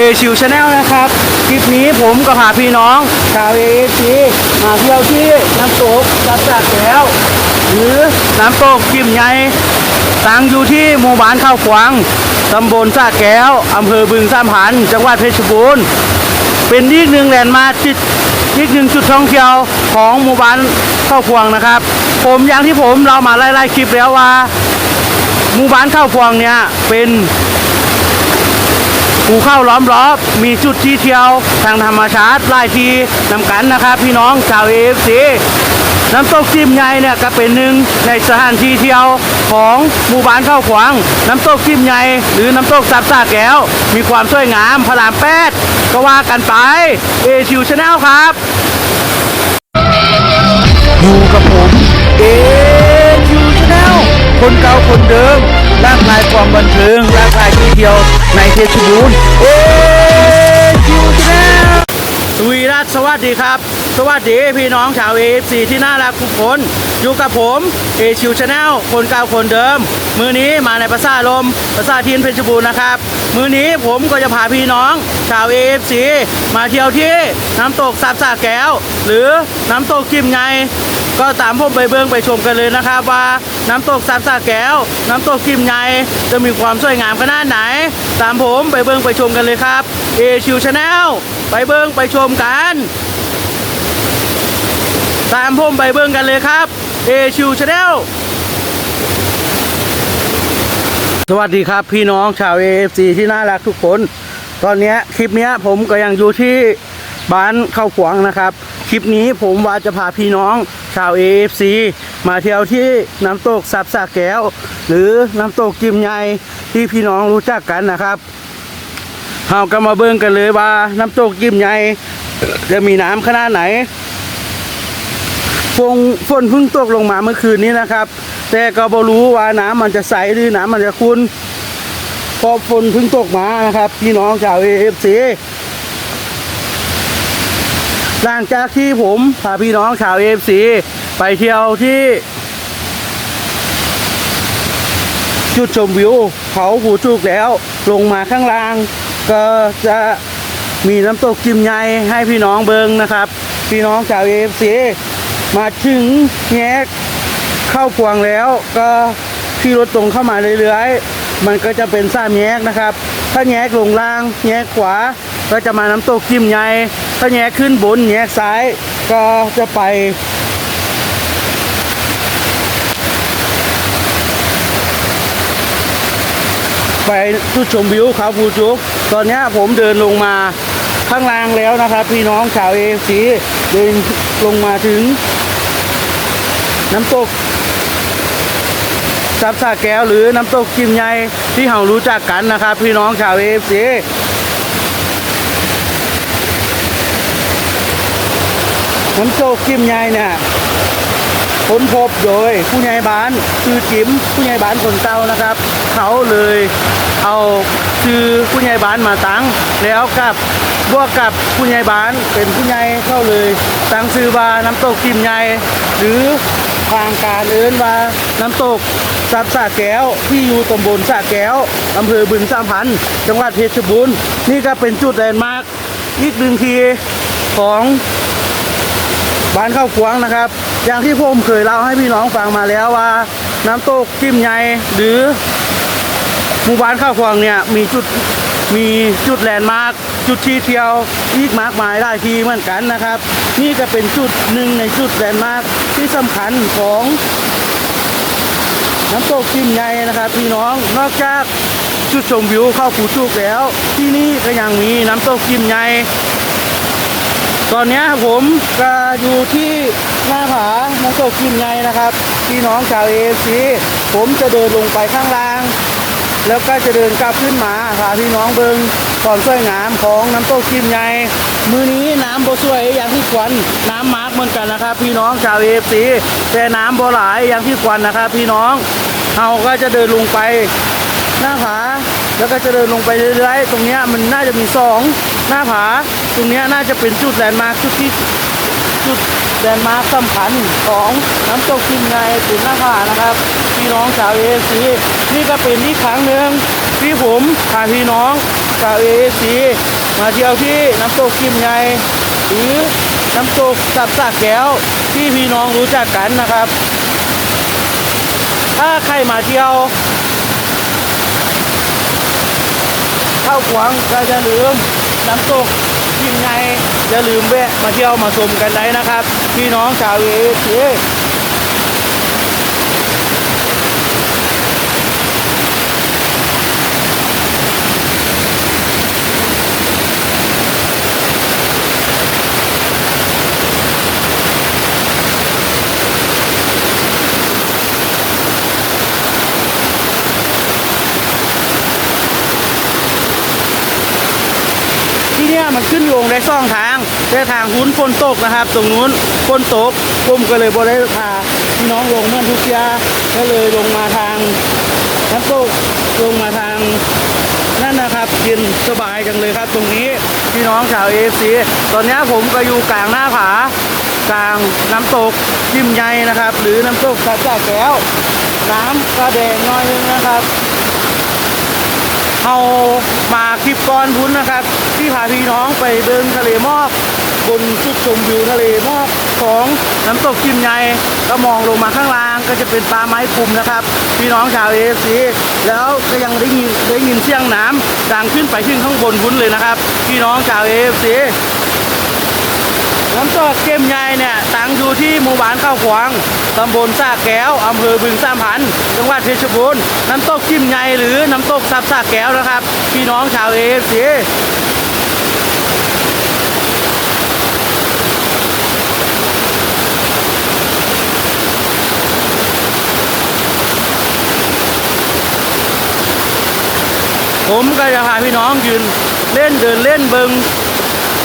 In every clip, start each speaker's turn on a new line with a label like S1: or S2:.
S1: เอชิวชาแนลนะครับ คลิปนี้ผมก็พาพี่น้องชาวเอชีมาเที่ยวที่น้ำตกจับจากแล้ว หรือน้ำตกกิมไงตั้งอยู่ที่หมู่บ้านข้าวขวางตำบลสระแก้วอำเภอบึงสามพันจังหวัดเพชรบูรณ์เป็นอีกหนึ่งแลนด์มาร์คจุดอีกหนึ่งจุดท่องเที่ยวของหมู่บ้านข้าวควงนะครับ ผมอย่างที่ผมเรามาไล่ๆคลิปแล้วว่าหมู่บ้านข้าวควงเนี่ยเป็น ภูเข้าล้อมรอบ มีจุดที่เที่ยว ทางธรรมชาติหลายทีนำกันนะครับ พี่น้องชาวเอฟซีน้ำตกจิมไงเนี่ยก็เป็นหนึ่งในสถานที่เที่ยวของหมู่บ้านข้าวขวาง น้ำตกจิมไงหรือน้ำตกซับซาแก้ว มีความสวยงามพระรามแปดก็ว่ากันไปเอชิวชาแนลครับอยู่กับผมเอชิวชาแนลคนเก่าคนเดิม ลากลายความบันเทิงลากลายที่เที่ยวในเพชรบูรณ์เอชิวชาแนลสวีรัตสวัสดีครับ สวัสดีพี่น้องชาวเอฟซีที่น่ารักทุกคนอยู่กับผมเอชิวชาแนลคนเก่าคนเดิม มือนี้มาในภาษาลมภาษาทีนเพชรบูรณ์นะครับ มือนี้ผมก็จะพาพี่น้องชาวเอฟซีมาเที่ยวที่น้ำตกซับซาแก้ว หรือน้ำตกกิมไง ก็ตามผมไปเบิ้งไปชมกันเลยนะครับว่าน้ำตกซับซาแก้ว น้ำตกกิมไงจะมีความสวยงามขนาดไหน ตามผมไปเบิ้งไปชมกันเลยครับเอชิวชาแนลไปเบิ้งไปชมกัน ตามผมไปเบิ้งกันเลยครับเอชิวชาแนลสวัสดีครับพี่น้องชาว AFC ที่น่ารักทุกคน ตอนนี้คลิปนี้ผมก็ยังอยู่ที่ บ้านเข้าขวางนะครับ คลิปนี้ผมว่าจะพาพี่น้องชาว AFC มาเที่ยวที่น้ำตกซับสาแก้ว หรือน้ำตกจิมใหญ่ที่พี่น้องรู้จักกันนะครับเราก็มาเบิ้งกันเลยว่าน้ำตกจิมใหญ่จะมีน้ำขนาดไหนฝนฝนเพิ่งตกลงมาเมื่อคืนนี้นะครับ แต่ก็บ่รู้ว่าน้ำมันจะใสหรือน้ำมันจะขุ่นเพอฝนเพิ่งตกมานะครับ พี่น้องชาวเอฟซี หลังจากที่ผมพาพี่น้องชาวเอฟซีไปเที่ยวที่ จุดชมวิวเขาหูจุกแล้ว ลงมาข้างล่าง ก็จะมีน้ำตกจิมไงให้พี่น้องเบิงนะครับ พี่น้องชาวเอฟซีมาถึงแยกเข้าพวงแล้วก็ขี่รถตรงเข้ามาเรื่อยๆ มันก็จะเป็นสามแยกนะครับ ถ้าแยกลงล่าง แยกขวา ก็จะมาน้ำตกจิมไงถ้าแยกขึ้นบนแยกซ้ายก็จะไปไปจุดชมวิวเขาภูจุกตอนนี้ผมเดินลงมาข้างล่างแล้วนะครับ พี่น้องชาวเอฟซีเดินลงมาถึง น้ำตกซับสาแก้วหรือน้ำตกกิมไยที่เรารู้จักกันนะครับ พี่น้องชาวเอฟซี น้ำตกกิมไยเนี่ยค้นพบโดยผู้ใหญ่บ้านชื่อจิมผู้ใหญ่บ้านคนเก่านะครับ เขาเลยเอาชื่อผู้ใหญ่บ้านมาตั้ง แล้วกับบวกกับผู้ใหญ่บ้านเป็นผู้ใหญ่เข้าเลยตั้งชื่อว่าน้ำตกกิมไยหรือทางการเอิ้นว่าน้ำตกซับสาแก้วที่อยู่ตำบลสาแก้วอำเภอบึงสามพันจังหวัดเพชรบูรณ์นี่ก็เป็นจุดแลนด์มาร์คอีกหนึ่งทีของ บ้านข้าวขวางนะครับ อย่างที่ผมเคยเล่าให้พี่น้องฟังมาแล้วว่า น้ำตกจิ้มใหญ่หรือหมู่บ้านข้าวขวางเนี่ยมีจุดมีจุดแลนด์มาร์คจุดที่เที่ยวอีกมากมายหลายที่เหมือนกันนะครับ นี่ก็เป็นจุดหนึ่งในจุดแลนด์มาร์คที่สำคัญของน้ำตกจิ้มใหญ่นะครับพี่น้องนอกจากจุดชมวิวเข้าผูจุกแล้ว ที่นี่ก็ยังมีน้ำตกจิ้มใหญ่ ตอนนี้ผมก็อยู่ที่หน้าผาน้ำตกกิมไงนะครับ พี่น้องชาวเอซีผมจะเดินลงไปข้างล่าง แล้วก็จะเดินกลับขึ้นมาพาพี่น้องเบิงความสวยงามของน้ำตกกิมไงมือนี้น้ำโบสวยอย่างที่ควรน้ำมาร์กเหมือนกันนะครับ พี่น้องชาวเอฟซีแต่น้ำโบหลายอย่างที่ควรนะครับ พี่น้องเราก็จะเดินลงไปหน้าผาแล้วก็จะเดินลงไปเรื่อยๆ ตรงนี้มันน่าจะมีสองหน้าผา ตรงนี้น่าจะเป็นจุดแลนด์มาร์คจุดที่จุดแลนด์มาร์คสำคัญของน้ำตกกิมไงถึงหน้าผานะครับ พี่น้องชาวเอซีนี่ก็เป็นอีกครั้งหนึ่งที่ผมพาพี่น้องชาวเอซีมาเที่ยวที่น้ำตกกิมใหญ่หรือน้ำตกสับสากแก้วที่พี่น้องรู้จักกันนะครับ ถ้าใครมาเที่ยวเข้าขวางก็จะลืมน้ำตก กิมไงอย่าลืมแวะมาเที่ยวมาชมกันได้นะครับ พี่น้องชาวเอเชีย เนี่ยมันขึ้นลงได้สองทางแต่ทางหุ้นฝนตกนะครับ ตรงนู้นฝนตกผมก็เลยบได้พาพี่น้องลงเมื่อทุกยาก็เลยลงมาทางน้ำตกลงมาทางนั่นนะครับเย็นสบายจังเลยครับ ตรงนี้พี่น้องชาวเอฟซีตอนนี้ผมก็อยู่กลางหน้าผากลางน้ำตกจิ้มใหญ่นะครับ หรือน้ำตกสัตว์จ่าแก้ว น้ำกระแดงน้อยนึงนะครับ เอามาคลิปก่อนพุ้นนะครับ ที่พาพี่น้องไปเดินทะเลหมอก บนจุดชมวิวทะเลหมอกของน้ำตกกิมใหญ่ก็มองลงมาข้างล่างก็จะเป็นป่าไม้ปุ่มนะครับ พี่น้องชาวเอฟซีแล้วก็ยังได้ยินได้ยินเสียงน้ำดังขึ้นไปขึ้นข้างบนพุ้นเลยนะครับ พี่น้องชาวเอฟซี น้ำตกเกมใหญ่เนี่ยตั้งอยู่ที่หมู่บ้านข้าวขวางตำบลสาแก้วอำเภอบึงสามพันจังหวัดเพชรบูรณ์น้ำตกจิ้มใหญ่หรือน้ำตกซับสาแก้วนะครับ พี่น้องชาวเอฟซีผมก็จะพาพี่น้องยืนเล่นเดินเล่นเบิง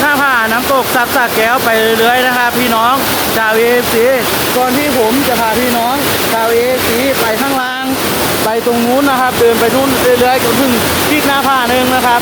S1: หน้าผาน้ำตกซับสักแก้วไปเรื่อยๆนะครับพี่น้องชาวเอฟซีก่อนที่ผมจะพาพี่น้องชาวเอฟซีไปข้างล่าง ไปตรงนู้นนะครับเดินไปนู้นเรื่อยๆจนถึงที่หน้าผาหนึ่งนะครับ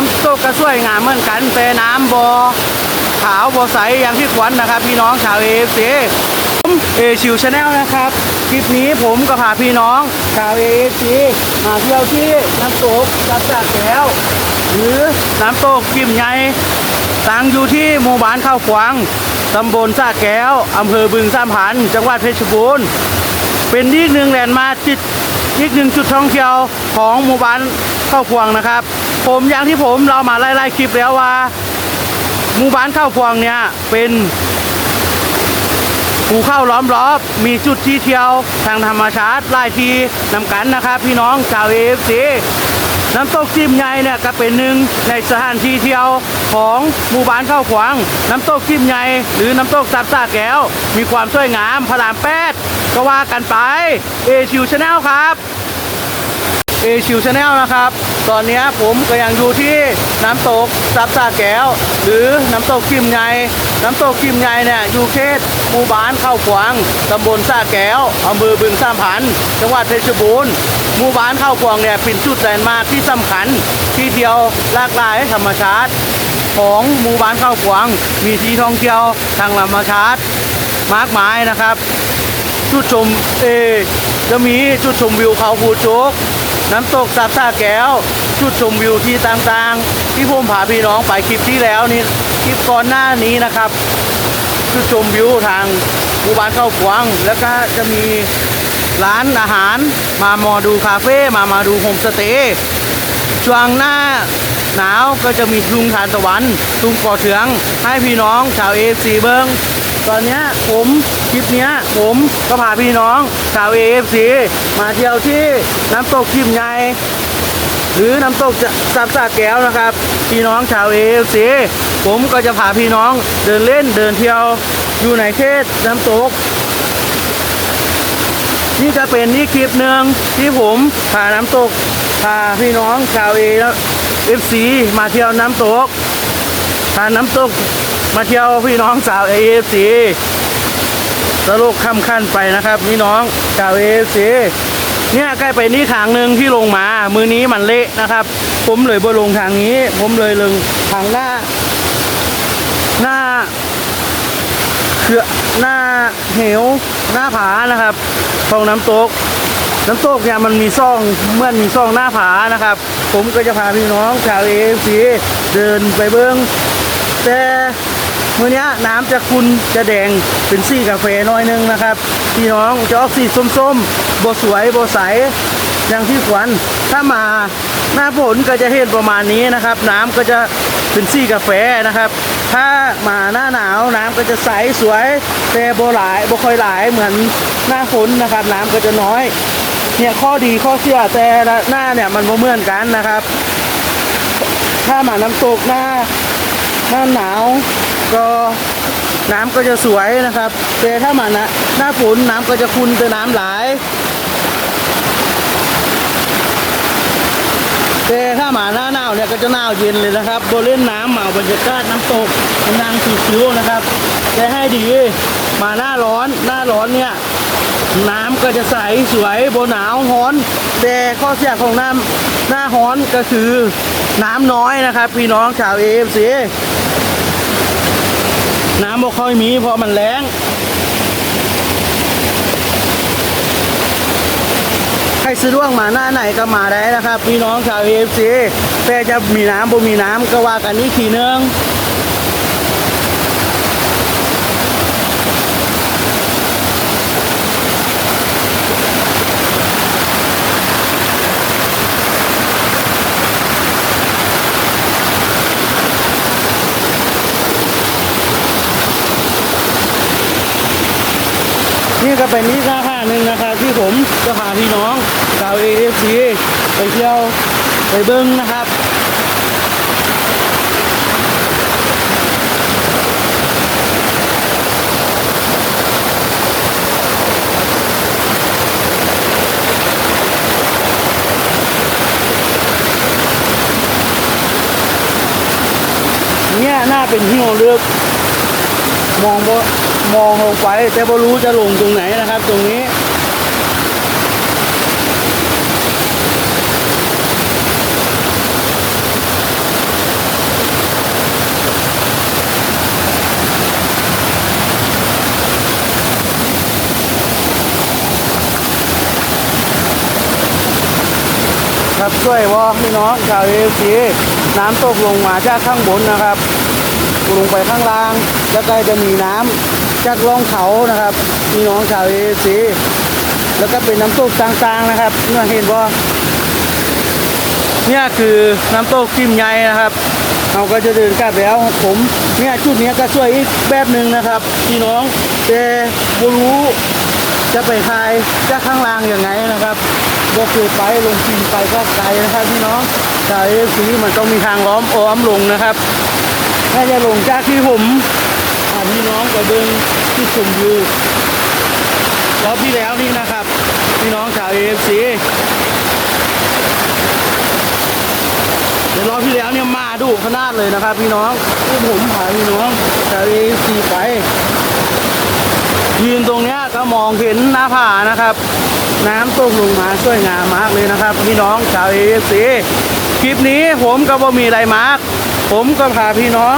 S1: น้ำตกก็สวยงามเหมือนกันแต่น้ำบอขาวบอใสอย่างที่ควรนะครับ พี่น้องชาวเอฟซีผมเอชิวชาแนลนะครับคลิปนี้ผมก็พาพี่น้องชาวเอฟซีมาเที่ยวที่น้ำตกจับจากแก้ว หรือน้ำตกกิมใหญ่ตั้งอยู่ที่หมู่บ้านข้าวขวางตำบลสาแก้วอำเภอบึงสามพันจังหวัดเพชรบูรณ์เป็นอีกหนึ่งแหล่นมาจิตอีกหนึ่งจุดท่องเที่ยวของหมู่บ้านข้าพวงนะครับ ผมอย่างที่ผมเรามาไล่ๆคลิปแล้วว่าหมู่บ้านข้าวพวงเนี่ยเป็นภูเข้าล้อมรอบมีจุดที่เที่ยวทางธรรมชาติหลายทีนำกันนะครับ พี่น้องชาวเอฟซีน้ำตกจิมใหญ่เนี่ยก็เป็นหนึ่งในสถานที่เที่ยวของหมู่บ้านข้าวขวาง น้ำตกจิมใหญ่หรือน้ำตกซับซาแก้ว มีความสวยงามพระรามแปดก็ว่ากันไปเอชิวชาแนลครับ เอชิวชาแนลนะครับ ตอนนี้ผมก็ยังอยู่ที่น้ำตกซับซาแก้ว หรือน้ำตกกิมใหญ่น้ำตกกิมใหญ่เนี่ยอยู่เขตหมู่บ้านเข้าขวางตำบลซาแก้วอำเภอบึงสามพันจังหวัดเพชรบูรณ์หมู่บ้านเข้าขวางเนี่ยเป็นจุดแลนด์มาร์คที่สำคัญที่เที่ยวหลากหลายธรรมชาติของหมู่บ้านเข้าขวางมีที่ท่องเที่ยวทางธรรมชาติมากมายนะครับ จุดชมเอจะมีจุดชมวิวเขาภูโจก น้ำตกซาบซาแก้ว จุดชมวิวที่ต่างๆ ที่ผมพาพี่น้องไปคลิปที่แล้วนี่คลิปก่อนหน้านี้นะครับ จุดชมวิวทางหมู่บ้านเข้าขวาง แล้วก็จะมีร้านอาหารมามอดูคาเฟ่มามาดูโฮมสเตย์ช่วงหน้าหนาวก็จะมีทุ่งทานตะวันทุ่งก่อเถือง ให้พี่น้องชาวเอฟซีเบิง ตอนนี้ผมคลิปนี้ผมก็พาพี่น้องชาวเอฟซีมาเที่ยวที่น้ำตกทิมใหญ่หรือน้ำตกจะซับซาแก้วนะครับ พี่น้องชาวเอฟซีผมก็จะพาพี่น้องเดินเล่นเดินเที่ยวอยู่ในเขตน้ำตก นี่จะเป็นนี่คลิปหนึ่งที่ผมพาน้ำตกพาพี่น้องชาวเอเอฟซีมาเที่ยวน้ำตกทานน้ำตก มาเที่ยวพี่น้องสาวเอฟซีตลกค่ำขั้นไปนะครับพี่น้องสาวเอฟซีเนี่ยใกล้ไปนี่ทางหนึ่งที่ลงมา มือนี้มันเละนะครับ ผมเลยบ่ลงทางนี้ ผมเลยลงทางหน้า หน้าคือหน้าเหว หน้าผานะครับตรงน้ำตก น้ำตกเนี่ยมันมีซ่องเมื่อนมีซ่องหน้าผานะครับ ผมก็จะพาพี่น้องชาวเอฟซีเดินไปเบิ้งแต่ เมื่อนี้น้ำจะคุณจะแดงเป็นสีกาแฟน้อยนึงนะครับ พี่น้องจะออกสีส้มๆโบสวยโบใสอย่างที่ควรถ้ามาหน้าฝนก็จะเห็นประมาณนี้นะครับ น้ำก็จะเป็นสีกาแฟนะครับ ถ้ามาหน้าหนาวน้ำก็จะใสสวยแต่โบหลายโบค่อยหลายเหมือนหน้าฝนนะครับ น้ำก็จะน้อยเนี่ยข้อดีข้อเสียแต่ละหน้าเนี่ยมันเหมือนกันนะครับ ถ้ามาน้ำตกหน้าหน้าหนาว ก็น้ำก็จะสวยนะครับแต่ถ้ามาน้าหน้าฝนน้ำก็จะขุ่นแต่น้ำหลายแต่ถ้ามาหน้าหนาวเนี่ยก็จะหนาวเย็นเลยนะครับโบเล่นน้ำมาบรรยากาศน้ำตกมันนางสีคิ้วนะครับแต่ให้ดีมาหน้าร้อนหน้าร้อนเนี่ยน้ำก็จะใสสวยโบหนาวฮ้อน แต่ข้อเสียของน้ำหน้าฮ้อนก็คือน้ำน้อยนะครับ พี่น้องชาวเอฟซี น้ำบ่ค่อยมีเพราะมันแรงใครสะดวกมาหน้าไหนก็มาได้นะครับ พี่น้องชาวเอฟซีแต่จะมีน้ำบ่มีน้ำก็ว่ากันนี่ทีนึง ก็เป็นนี่ค่าค่าหนึ่งนะครับ ที่ผมจะพาพี่น้องชาวเอฟซีไปเที่ยวไปเบิ้งนะครับเนี่ยน่าเป็นที่เราเลือกมองบ่ มองลงไป แต่บ่รู้จะลงตรงไหนนะครับ ตรงนี้ครับช่วยวอพี่น้องชาวเอฟซีน้ำตกลงมาจากข้างบนนะครับ ลงไปข้างล่าง แล้วก็จะมีน้ำจากร่องเขานะครับพี่น้องชาวเอซีแล้วก็เป็นน้ำตกต่างๆนะครับเนี่ยเห็นว่าเนี่ยคือน้ำตกกิมใหญ่นะครับเราก็จะเดินกลับแล้วผมเนี่ยจุดนี้ก็ช่วยอีกแบบหนึ่งนะครับพี่น้องแต่ไม่รู้จะไปทายจากข้างล่างอยังไงนะครับก็คือไปลงจีนไปก็ไกลนะครับพี่น้องชาวเอซีมันต้องมีทางล้อมอ้อมลงนะครับ ถ้าจะลงจากที่ผมอ่าพี่น้องก็เดินที่ชมวิวรอบที่แล้วนี่นะครับ พี่น้องชาวเอฟซีเดี๋ยวรอบที่แล้วเนี่ยมาดุขนาดเลยนะครับ พี่น้องที่ผมพาพี่น้องชาวเอฟซีไปยืนตรงเนี้ยก็มองเห็นหน้าผานะครับ น้ำตกลงมาสวยงามมากเลยนะครับ พี่น้องชาวเอฟซีคลิปนี้ผมก็บ่มีอะไรมาก ผมก็พาพี่น้อง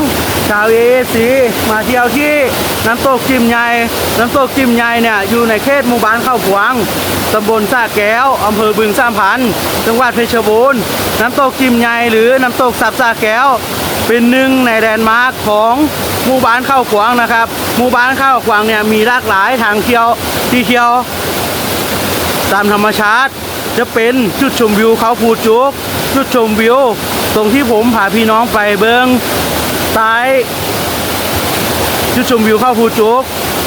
S1: ชาวเอซีมาเที่ยวที่น้ำตกจิมใหญ่น้ำตกจิมใหญ่เนี่ยอยู่ในเขตหมู่บ้านเข้าขวางตำบลสาแก้วอำเภอบึงสามพันจังหวัดเพชรบูรณ์น้ำตกจิมใหญ่หรือน้ำตกสับสาแก้ว เป็นหนึ่งในแดนมาร์คของหมู่บ้านเข้าขวางนะครับ หมู่บ้านเข้าขวางเนี่ยมีหลากหลายทางเที่ยวที่เที่ยว ตามธรรมชาติจะเป็นจุดชมวิวเขาภูจุกจุดชมวิว ตรงที่ผมพาพี่น้องไปเบิงซ้ายจุดชมวิวเข้าภูจุก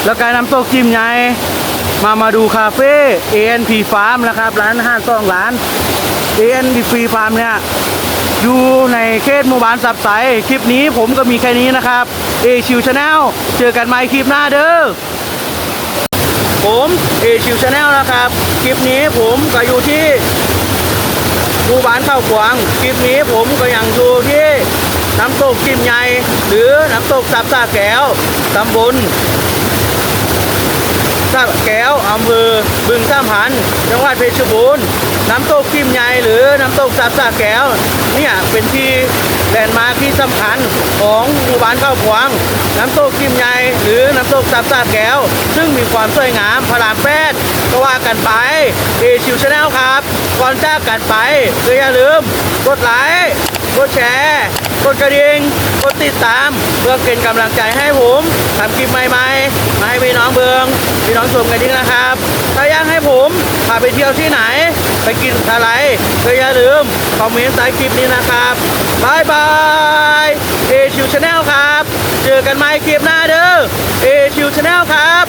S1: แล้วการน้ำตกจิมใหญ่มามาดูคาเฟ่ ANP Farm นะครับ ร้านอาหารสองร้าน ANP Farm เนี่ยอยู่ในเขตหมู่บ้านสับไสคลิปนี้ผมก็มีแค่นี้นะครับเอชิวชาแนลเจอกันใหม่คลิปหน้าเด้อผมเอชิวชาแนลนะครับ คลิปนี้ผมก็อยู่ที่ ภูบ้านเข้ากวางคลิปนี้ผมก็ยังอยู่ที่น้ำตกกิมใหญ่หรือน้ำตกสับสาแก้วตำบลสาแก้วอำเภอบึงสามพันจังหวัดเพชรบูรณ์น้ำตกกิมใหญ่หรือน้ำตกสับสาแก้วเนี่ยเป็นที่ แลนด์มาร์คที่สำคัญของหมู่บ้านข้าวขวาง น้ำตกพิมใหญ่หรือน้ำตกสับสระแก้ว ซึ่งมีความสวยงามพระรามแปดก็ว่ากันไปเอชิวชาแนลครับ ก่อนจากกันไปก็อย่าลืม กดไลค์กดแชร์กดกระดิ่งกดติดตาม เพื่อเป็นกำลังใจให้ผมทำคลิปใหม่ๆมาให้พี่น้องเบืองพี่น้องชมกันดีนะครับ ถ้าอยากให้ผมพาไปเที่ยวที่ไหน ไปกินอะไรก็อย่าลืมคอมเมนต์ใต้คลิปนี้นะครับบายบายเอชิวชาแนลครับ เจอกันใหม่คลิปหน้าเด้อเอชิวชาแนลครับ